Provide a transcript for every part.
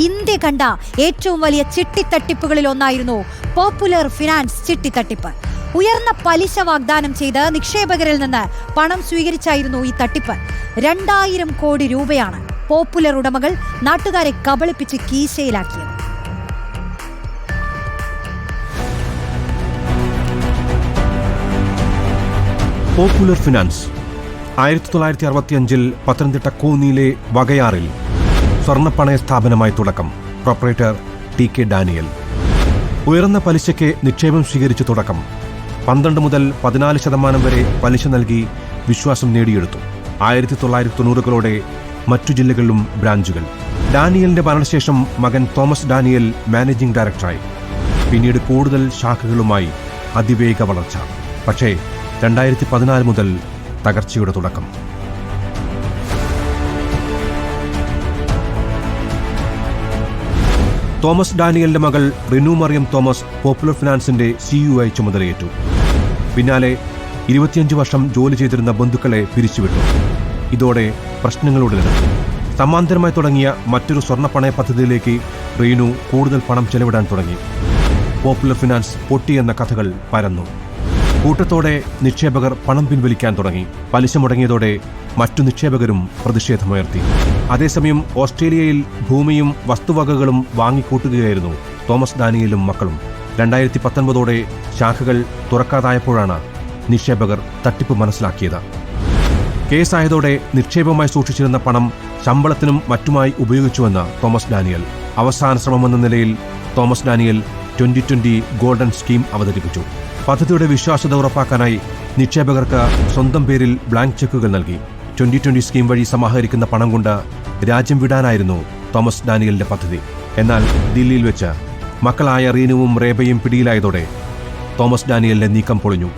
India കണ്ട ഏറ്റവും വലിയ ചിട്ടിത്തട്ടിപ്പുകളിൽ ഒന്നായിരുന്നു പോപ്പുലർ ഫിനാൻസ് ചിട്ടിത്തട്ടിപ്പ്. ഉയർന്ന പലിശ വാഗ്ദാനം ചെയ്ത് നിക്ഷേപകരിൽ നിന്ന് പണം സ്വീകരിച്ചായിരുന്നു ഈ തട്ടിപ്പ്. രണ്ടായിരം കോടി രൂപയാണ് പോപ്പുലർ ഉടമകൾ നാട്ടുകാരെ കബളിപ്പിച്ച് കീശയിലാക്കിയത്. പോപ്പുലർ ഫിനാൻസ് ആയിരത്തി തൊള്ളായിരത്തി അറുപത്തിയഞ്ചിൽ പത്തനംതിട്ട കോന്നിയിലെ വകയാറിൽ സ്വർണപ്പണയ സ്ഥാപനമായി തുടക്കം. Proprietor T K Daniel. ഉയർന്ന പലിശയ്ക്ക് നിക്ഷേപം സ്വീകരിച്ച് തുടക്കം. പന്ത്രണ്ട് മുതൽ പതിനാല് ശതമാനം വരെ പലിശ നൽകി വിശ്വാസം നേടിയെടുത്തു. ആയിരത്തി തൊള്ളായിരത്തി തൊണ്ണൂറുകളോടെ മറ്റു ജില്ലകളിലും ബ്രാഞ്ചുകൾ. ഡാനിയലിന്റെ മരണശേഷം മകൻ തോമസ് ഡാനിയൽ മാനേജിംഗ് ഡയറക്ടറായി. പിന്നീട് കൂടുതൽ ശാഖകളുമായി അതിവേഗ വളർച്ച. പക്ഷേ രണ്ടായിരത്തി പതിനാല് മുതൽ തകർച്ചയുടെ തുടക്കം. തോമസ് ഡാനിയലിന്റെ മകൾ റിനു മറിയം തോമസ് പോപ്പുലർ ഫിനാൻസിന്റെ സിഇഒ ആയി ചുമതലയേറ്റു. പിന്നാലെ ഇരുപത്തിയഞ്ച് വർഷം ജോലി ചെയ്തിരുന്ന ബന്ധുക്കളെ പിരിച്ചുവിട്ടു. ഇതോടെ പ്രശ്നങ്ങളുടെ നിരത്തി സമാന്തരമായി തുടങ്ങിയ മറ്റൊരു സ്വർണപ്പണയ പദ്ധതിയിലേക്ക് റീനു കൂടുതൽ പണം ചെലവിടാൻ തുടങ്ങി. പോപ്പുലർ ഫിനാൻസ് പൊട്ടിയെന്ന കഥകൾ പരന്നു. കൂട്ടത്തോടെ നിക്ഷേപകർ പണം പിൻവലിക്കാൻ തുടങ്ങി. പലിശ മുടങ്ങിയതോടെ മറ്റു നിക്ഷേപകരും പ്രതിഷേധമുയർത്തി. അതേസമയം ഓസ്ട്രേലിയയിൽ ഭൂമിയും വസ്തുവകകളും വാങ്ങിക്കൂട്ടുകയായിരുന്നു തോമസ് ഡാനിയലും മക്കളും. രണ്ടായിരത്തി പത്തൊൻപതോടെ ശാഖകൾ തുറക്കാതായപ്പോഴാണ് നിക്ഷേപകർ തട്ടിപ്പ് മനസ്സിലാക്കിയത്. കേസായതോടെ നിക്ഷേപമായി സൂക്ഷിച്ചിരുന്ന പണം ശമ്പളത്തിനും മറ്റുമായി ഉപയോഗിച്ചുവെന്ന് തോമസ് ഡാനിയൽ. അവസാന ശ്രമമെന്ന നിലയിൽ Thomas Daniel twenty twenty golden scheme അവതരിപ്പിച്ചു. പദ്ധതിയുടെ വിശ്വാസ്യത ഉറപ്പാക്കാനായി നിക്ഷേപകർക്ക് സ്വന്തം പേരിൽ ബ്ലാങ്ക് ചെക്കുകൾ നൽകി. ട്വന്റി ട്വന്റി സ്കീം വഴി സമാഹരിക്കുന്ന പണം കൊണ്ട് രാജ്യം വിടാനായിരുന്നു തോമസ് ഡാനിയലിന്റെ പദ്ധതി. എന്നാൽ ദില്ലിയിൽ വെച്ച് മക്കളായ റീനുവും റേബയും പിടിയിലായതോടെ തോമസ് ഡാനിയലിന്റെ നീക്കം പൊളിഞ്ഞു.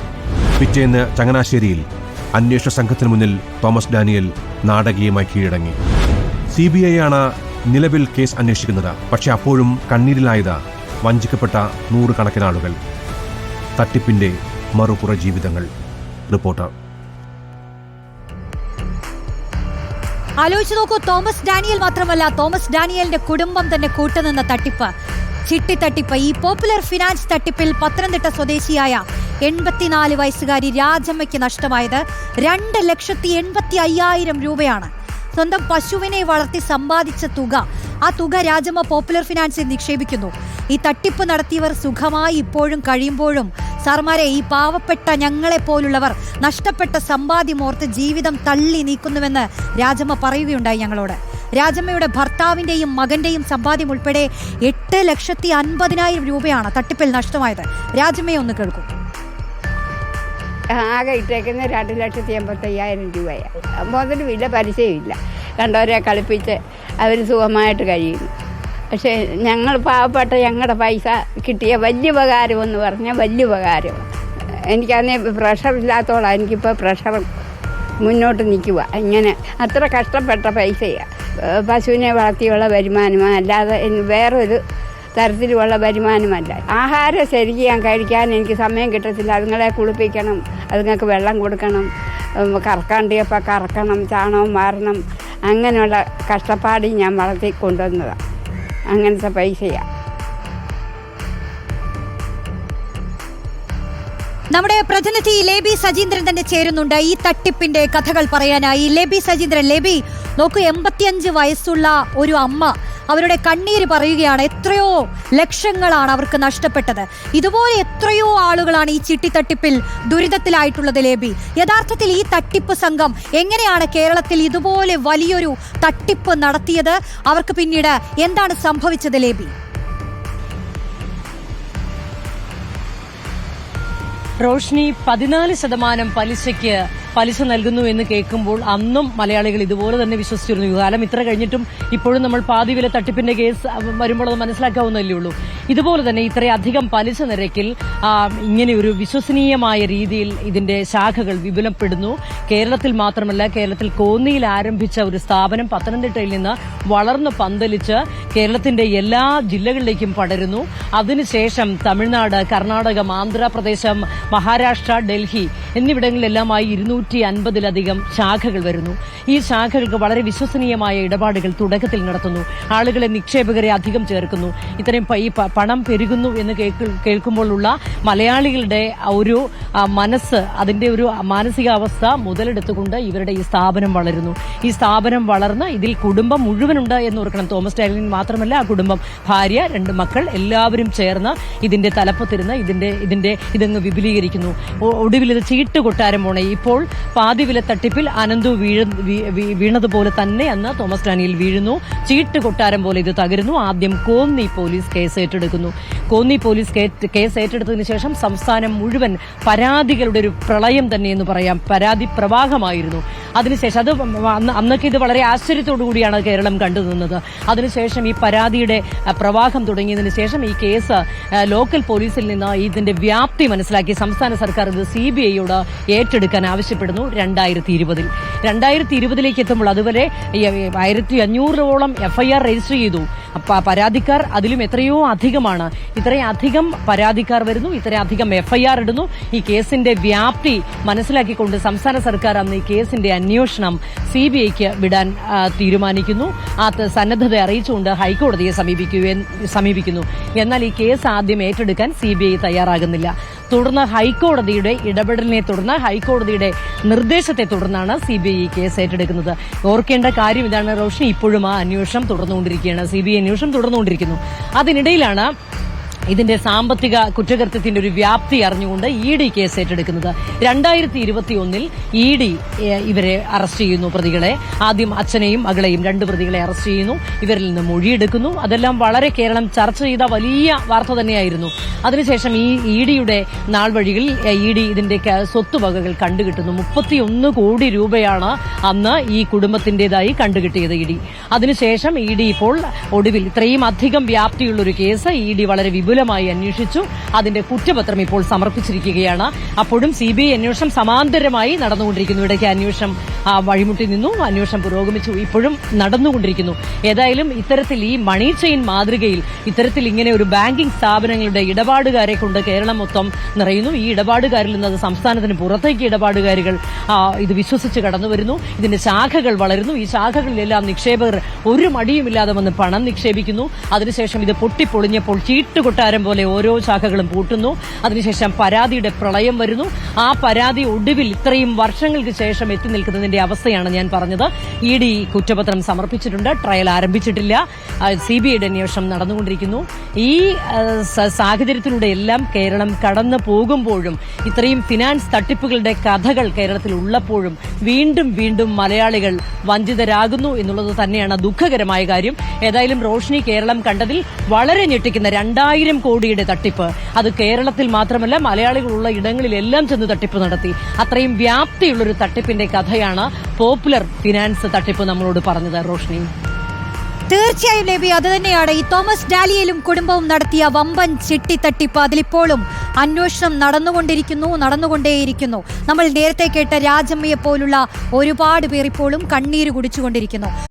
പിറ്റേന്ന് ചങ്ങനാശ്ശേരിയിൽ അന്വേഷണ സംഘത്തിന് മുന്നിൽ തോമസ് ഡാനിയൽ നാടകീയമായി കീഴടങ്ങി. സി ബി ഐ ആണ് നിലവിൽ കേസ് അന്വേഷിക്കുന്നത്. പക്ഷെ അപ്പോഴും കണ്ണീരിലായത് വഞ്ചിക്കപ്പെട്ട നൂറുകണക്കിന് ആളുകൾ. തട്ടിപ്പിന്റെ മറുപുറ ജീവിതങ്ങൾ. റിപ്പോർട്ടർ. ആലോചിച്ച് നോക്കൂ തോമസ് ഡാനിയൽ മാത്രമല്ല തോമസ് ഡാനിയലിന്റെ കുടുംബം തന്നെ കൂട്ടുനിന്ന തട്ടിപ്പ്. ചിട്ടി തട്ടിപ്പ് ഈ പോപ്പുലർ ഫിനാൻസ് തട്ടിപ്പിൽ പത്തനംതിട്ട സ്വദേശിയായ എൺപത്തിനാല് വയസ്സുകാരി രാജമ്മയ്ക്ക് നഷ്ടമായത് രണ്ട് ലക്ഷത്തി എൺപത്തി അയ്യായിരം രൂപയാണ്. സ്വന്തം പശുവിനെ വളർത്തി സമ്പാദിച്ച തുക. ആ തുക രാജമ്മ പോപ്പുലർ ഫിനാൻസിൽ നിക്ഷേപിക്കുന്നു. ഈ തട്ടിപ്പ് നടത്തിയവർ സുഖമായി ഇപ്പോഴും കഴിയുമ്പോഴും സാർമാരെ ഈ പാവപ്പെട്ട ഞങ്ങളെ പോലുള്ളവർ നഷ്ടപ്പെട്ട സമ്പാദ്യമോർത്ത് ജീവിതം തള്ളി നീക്കുന്നുവെന്ന് രാജമ്മ പറയുകയുണ്ടായി ഞങ്ങളോട്. രാജമ്മയുടെ ഭർത്താവിന്റെയും മകന്റെയും സമ്പാദ്യം ഉൾപ്പെടെ എട്ട് ലക്ഷത്തി അൻപതിനായിരം രൂപയാണ് തട്ടിപ്പിൽ നഷ്ടമായത്. രാജമ്മയെ ഒന്ന് കേൾക്കും. ആകെ ഇട്ടേക്കുന്ന രണ്ട് ലക്ഷത്തി എൺപത്തയ്യായിരം രൂപയാണ് മുതൽ വില പരിചയമില്ല. കണ്ടവരെ കളിപ്പിച്ച് അവർ സുഖമായിട്ട് കഴിയുന്നു പക്ഷേ ഞങ്ങൾ പാവപ്പെട്ട ഞങ്ങളുടെ പൈസ കിട്ടിയ വലിയ ഉപകാരം എന്ന് പറഞ്ഞാൽ വലിയ ഉപകാരം. എനിക്കന്ന് പ്രഷർ ഇല്ലാത്തോളാം. എനിക്കിപ്പോൾ പ്രഷർ മുന്നോട്ട് നിൽക്കുക ഇങ്ങനെ അത്ര കഷ്ടപ്പെട്ട പൈസയാണ് പശുവിനെ വളർത്തിയുള്ള വരുമാനമാണ് അല്ലാതെ വേറൊരു തരത്തിലുമുള്ള വരുമാനമല്ല. ആഹാരം ശരിക്കും ഞാൻ കഴിക്കാൻ എനിക്ക് സമയം കിട്ടത്തില്ല. അതുങ്ങളെ കുളിപ്പിക്കണം അതുങ്ങൾക്ക് വെള്ളം കൊടുക്കണം കറക്കാണ്ടിയപ്പോൾ കറക്കണം ചാണകം മാറണം അങ്ങനെയുള്ള കഷ്ടപ്പാട് ഞാൻ വളർത്തി കൊണ്ടുവന്നതാണ് അങ്ങനത്തെ പൈസയാണ് നമ്മുടെ പ്രതിനിധി ലേബി സജീന്ദ്രൻ തന്നെ ചേരുന്നുണ്ട്. ഈ തട്ടിപ്പിന്റെ കഥകൾ പറയാനായി. ലേബി സജീന്ദ്രൻ ലേബി നോക്കൂ എൺപത്തിയഞ്ച് വയസ്സുള്ള ഒരു അമ്മ അവരുടെ കണ്ണീര് പറയുകയാണ് എത്രയോ ലക്ഷങ്ങളാണ് അവർക്ക് നഷ്ടപ്പെട്ടത്. ഇതുപോലെ എത്രയോ ആളുകളാണ് ഈ ചിട്ടിത്തട്ടിപ്പിൽ ദുരിതത്തിലായിട്ടുള്ളത് ലേബി. യഥാർത്ഥത്തിൽ ഈ തട്ടിപ്പ് സംഘം എങ്ങനെയാണ് കേരളത്തിൽ ഇതുപോലെ വലിയൊരു തട്ടിപ്പ് നടത്തിയത്? അവർക്ക് പിന്നീട് എന്താണ് സംഭവിച്ചത് ലേബി? റോഷ്നി പതിനാല് ശതമാനം പലിശയ്ക്ക് പലിശ നൽകുന്നു എന്ന് കേൾക്കുമ്പോൾ അന്നും മലയാളികൾ ഇതുപോലെ തന്നെ വിശ്വസിച്ചിരുന്നു. കാലം ഇത്ര കഴിഞ്ഞിട്ടും ഇപ്പോഴും നമ്മൾ പാതി വില തട്ടിപ്പിന്റെ കേസ് വരുമ്പോൾ അത് മനസ്സിലാക്കാവുന്നല്ലേ ഉള്ളൂ. ഇതുപോലെ തന്നെ ഇത്രയധികം പലിശ നിരക്കിൽ ഇങ്ങനെ ഒരു വിശ്വസനീയമായ രീതിയിൽ ഇതിന്റെ ശാഖകൾ വിപുലപ്പെടുന്നു. കേരളത്തിൽ മാത്രമല്ല കേരളത്തിൽ കോന്നിയിൽ ആരംഭിച്ച ഒരു സ്ഥാപനം പത്തനംതിട്ടയിൽ നിന്ന് വളർന്നു പന്തലിച്ച് കേരളത്തിന്റെ എല്ലാ ജില്ലകളിലേക്കും പടരുന്നു. അതിനുശേഷം തമിഴ്നാട് കർണാടകം ആന്ധ്രാപ്രദേശം മഹാരാഷ്ട്ര ഡൽഹി എന്നിവിടങ്ങളിലെല്ലാമായി ഇരുന്നൂറ്റി ഇരുന്നൂറ്റി അൻപതിലധികം ശാഖകൾ വരുന്നു. ഈ ശാഖകൾക്ക് വളരെ വിശ്വസനീയമായ ഇടപാടുകൾ തുടക്കത്തിൽ നടത്തുന്നു. ആളുകളെ നിക്ഷേപകരെ അധികം ചേർക്കുന്നു. ഇത്രയും പണം പെരുകുന്നു എന്ന് കേൾക്കു- കേൾക്കുമ്പോഴുള്ള മലയാളികളുടെ ഒരു മനസ്സ് അതിന്റെ ഒരു മാനസികാവസ്ഥ മുതലെടുത്തുകൊണ്ട് ഇവരുടെ ഈ സ്ഥാപനം വളരുന്നു. ഈ സ്ഥാപനം വളർന്ന് ഇതിൽ കുടുംബം മുഴുവനുണ്ട് എന്ന് ഓർക്കണം. തോമസ് ടൈലിൻ മാത്രമല്ല ആ കുടുംബം ഭാര്യ രണ്ട് മക്കൾ എല്ലാവരും ചേർന്ന് ഇതിന്റെ തലപ്പത്തിരുന്ന് ഇതിന്റെ ഇതിന്റെ ഇതങ്ങ് വിപുലീകരിക്കുന്നു. ഒടുവിൽ ഇത് ചീട്ട് കൊട്ടാരം പോണേ. ഇപ്പോൾ പാതിവില തട്ടിപ്പിൽ അനന്തു വീഴ വീണതുപോലെ തന്നെ അന്ന് തോമസ് ഡാനിയിൽ വീഴുന്നു. ചീട്ട് കൊട്ടാരം പോലെ ഇത് തകരുന്നു. ആദ്യം കോന്നി പോലീസ് കേസ് ഏറ്റെടുക്കുന്നു. കോന്നി പോലീസ് കേസ് ഏറ്റെടുത്തതിനു ശേഷം സംസ്ഥാനം മുഴുവൻ പരാതികളുടെ ഒരു പ്രളയം തന്നെ എന്ന് പറയാം. പരാതി പ്രവാഹമായിരുന്നു. അതിനുശേഷം അത് അന്ന് അന്നൊക്കെ ഇത് വളരെ ആശ്ചര്യത്തോടു കൂടിയാണ് കേരളം കണ്ടു നിന്നത്. അതിനുശേഷം ഈ പരാതിയുടെ പ്രവാഹം തുടങ്ങിയതിനു ശേഷം ഈ കേസ് ലോക്കൽ പോലീസിൽ നിന്ന് ഇതിന്റെ വ്യാപ്തി മനസ്സിലാക്കി സംസ്ഥാന സർക്കാർ ഇത് സി ബി ഐയോട് ഏറ്റെടുക്കാൻ ആവശ്യപ്പെടുന്നു രണ്ടായിരത്തി ഇരുപതിൽ രണ്ടായിരത്തി ഇരുപതിലേക്ക് എത്തുമ്പോൾ അതുവരെ ആയിരത്തി അഞ്ഞൂറോളം എഫ്ഐആർ രജിസ്റ്റർ ചെയ്തു. പരാതിക്കാർ അതിലും എത്രയോ അധികമാണ്. ഇത്രയധികം പരാതിക്കാർ വരുന്നു ഇത്രയധികം എഫ്ഐആർ ഇടുന്നു. ഈ കേസിന്റെ വ്യാപ്തി മനസ്സിലാക്കിക്കൊണ്ട് സംസ്ഥാന സർക്കാർ അന്ന് ഈ കേസിന്റെ അന്വേഷണം സി ബി ഐക്ക് വിടാൻ തീരുമാനിക്കുന്നു. ആ സന്നദ്ധത അറിയിച്ചുകൊണ്ട് ഹൈക്കോടതിയെ സമീപിക്കുകയും സമീപിക്കുന്നു. എന്നാൽ ഈ കേസ് ആദ്യം ഏറ്റെടുക്കാൻ സി ബി ഐ തയ്യാറാകുന്നില്ല. തുടർന്ന് ഹൈക്കോടതിയുടെ ഇടപെടലിനെ തുടർന്ന് ഹൈക്കോടതിയുടെ നിർദ്ദേശത്തെ തുടർന്നാണ് സി ബി ഐ കേസ് ഏറ്റെടുക്കുന്നത്. ഓർക്കേണ്ട കാര്യം ഇതാണ് റോഷ്നി ഇപ്പോഴും ആ അന്വേഷണം തുടർന്നുകൊണ്ടിരിക്കുകയാണ്. സി ബി ഐ അന്വേഷണം തുടർന്നുകൊണ്ടിരിക്കുന്നു. അതിനിടയിലാണ് ഇതിന്റെ സാമ്പത്തിക കുറ്റകൃത്യത്തിന്റെ ഒരു വ്യാപ്തി അറിഞ്ഞുകൊണ്ട് ഇ ഡി കേസ് ഏറ്റെടുക്കുന്നത്. രണ്ടായിരത്തി ഇരുപത്തി ഒന്നിൽ ഇ ഡി ഇവരെ അറസ്റ്റ് ചെയ്യുന്നു പ്രതികളെ. ആദ്യം അച്ഛനെയും മകളെയും രണ്ട് പ്രതികളെ അറസ്റ്റ് ചെയ്യുന്നു. ഇവരിൽ നിന്ന് മൊഴിയെടുക്കുന്നു. അതെല്ലാം വളരെ കേരളം ചർച്ച ചെയ്ത വലിയ വാർത്ത തന്നെയായിരുന്നു. അതിനുശേഷം ഈ ഇ ഡിയുടെ നാൾ വഴികളിൽ ഇ ഡി ഇതിന്റെ സ്വത്തുവകകൾ കണ്ടുകിട്ടുന്നു. മുപ്പത്തിയൊന്ന് കോടി രൂപയാണ് അന്ന് ഈ കുടുംബത്തിന്റേതായി കണ്ടുകിട്ടിയത് ഇ ഡി. അതിനുശേഷം ഇ ഡി ഇപ്പോൾ ഒടുവിൽ ഇത്രയും അധികം വ്യാപ്തിയുള്ള ഒരു കേസ് ഇ ഡി വളരെ വിപുലമായി അന്വേഷിച്ചു. അതിന്റെ കുറ്റപത്രം ഇപ്പോൾ സമർപ്പിച്ചിരിക്കുകയാണ്. അപ്പോഴും സി ബി ഐ അന്വേഷണം സമാന്തരമായി നടന്നുകൊണ്ടിരിക്കുന്നു. ഇടയ്ക്ക് അന്വേഷണം വഴിമുട്ടി നിന്നു. അന്വേഷണം പുരോഗമിച്ചു. ഇപ്പോഴും നടന്നുകൊണ്ടിരിക്കുന്നു. ഏതായാലും ഇത്തരത്തിൽ ഈ മണി ചെയിൻ മാതൃകയിൽ ഇത്തരത്തിൽ ഇങ്ങനെ ഒരു ബാങ്കിംഗ് സ്ഥാപനങ്ങളുടെ ഇടപാടുകാരെ കൊണ്ട് കേരളം മൊത്തം നിറയുന്നു. ഈ ഇടപാടുകാരിൽ നിന്ന് അത് സംസ്ഥാനത്തിന് പുറത്തേക്ക് ഇടപാടുകാരികൾ ഇത് വിശ്വസിച്ച് കടന്നു വരുന്നു. ഇതിന്റെ ശാഖകൾ വളരുന്നു. ഈ ശാഖകളിലെല്ലാം നിക്ഷേപകർ ഒരു മടിയുമില്ലാതെ വന്ന് പണം നിക്ഷേപിക്കുന്നു. അതിനുശേഷം ഇത് പൊട്ടിപ്പൊളിഞ്ഞപ്പോൾ ചീട്ടുകൊട്ടാരം പോലെ ഓരോ ശാഖകളും പൂട്ടുന്നു. അതിനുശേഷം പരാതിയുടെ പ്രളയം വരുന്നു. ആ പരാതി ഒടുവിൽ ഇത്രയും വർഷങ്ങൾക്ക് ശേഷം എത്തി നിൽക്കുന്നതിന്റെ അവസ്ഥയാണ് ഞാൻ പറഞ്ഞത്. ഇ ഡി കുറ്റപത്രം സമർപ്പിച്ചിട്ടുണ്ട്. ട്രയൽ ആരംഭിച്ചിട്ടില്ല. സി ബി ഐയുടെ അന്വേഷണം നടന്നുകൊണ്ടിരിക്കുന്നു. ഈ സാഹചര്യത്തിലൂടെ എല്ലാം കേരളം കടന്നു പോകുമ്പോഴും ഇത്രയും ഫിനാൻസ് തട്ടിപ്പുകളുടെ കഥകൾ കേരളത്തിൽ ഉള്ളപ്പോഴും വീണ്ടും വീണ്ടും മലയാളികൾ വഞ്ചിതരാകുന്നു എന്നുള്ളത് തന്നെയാണ് ദുഃഖകരമായ കാര്യം. ഏതായാലും റോഷ്നി കേരളം കണ്ടതിൽ വളരെ ഞെട്ടിക്കുന്ന രണ്ടായിരം കോടിയുടെ തട്ടിപ്പ്. അത് കേരളത്തിൽ മാത്രമല്ല മലയാളികളുള്ള ഇടങ്ങളിലെല്ലാം ചെന്ന് തട്ടിപ്പ് നടത്തി. അത്രയും വ്യാപ്തിയുള്ളൊരു തട്ടിപ്പിന്റെ കഥയാണ് പോപ്പുലർ ഫിനാൻസ് തട്ടിപ്പ് നമ്മളോട് പറഞ്ഞത് റോഷ്നി. തീർച്ചയായും ലേബി അത് തന്നെയാണ്. ഈ തോമസ് ഡാലിയലും കുടുംബവും നടത്തിയ വമ്പൻ ചിട്ടിത്തട്ടിപ്പ് അതിലിപ്പോഴും അന്വേഷണം നടന്നുകൊണ്ടിരിക്കുന്നു നടന്നുകൊണ്ടേയിരിക്കുന്നു. നമ്മൾ നേരത്തെ കേട്ട രാജമ്മയെ പോലുള്ള ഒരുപാട് പേർ ഇപ്പോഴും കണ്ണീര് കുടിച്ചുകൊണ്ടിരിക്കുന്നു.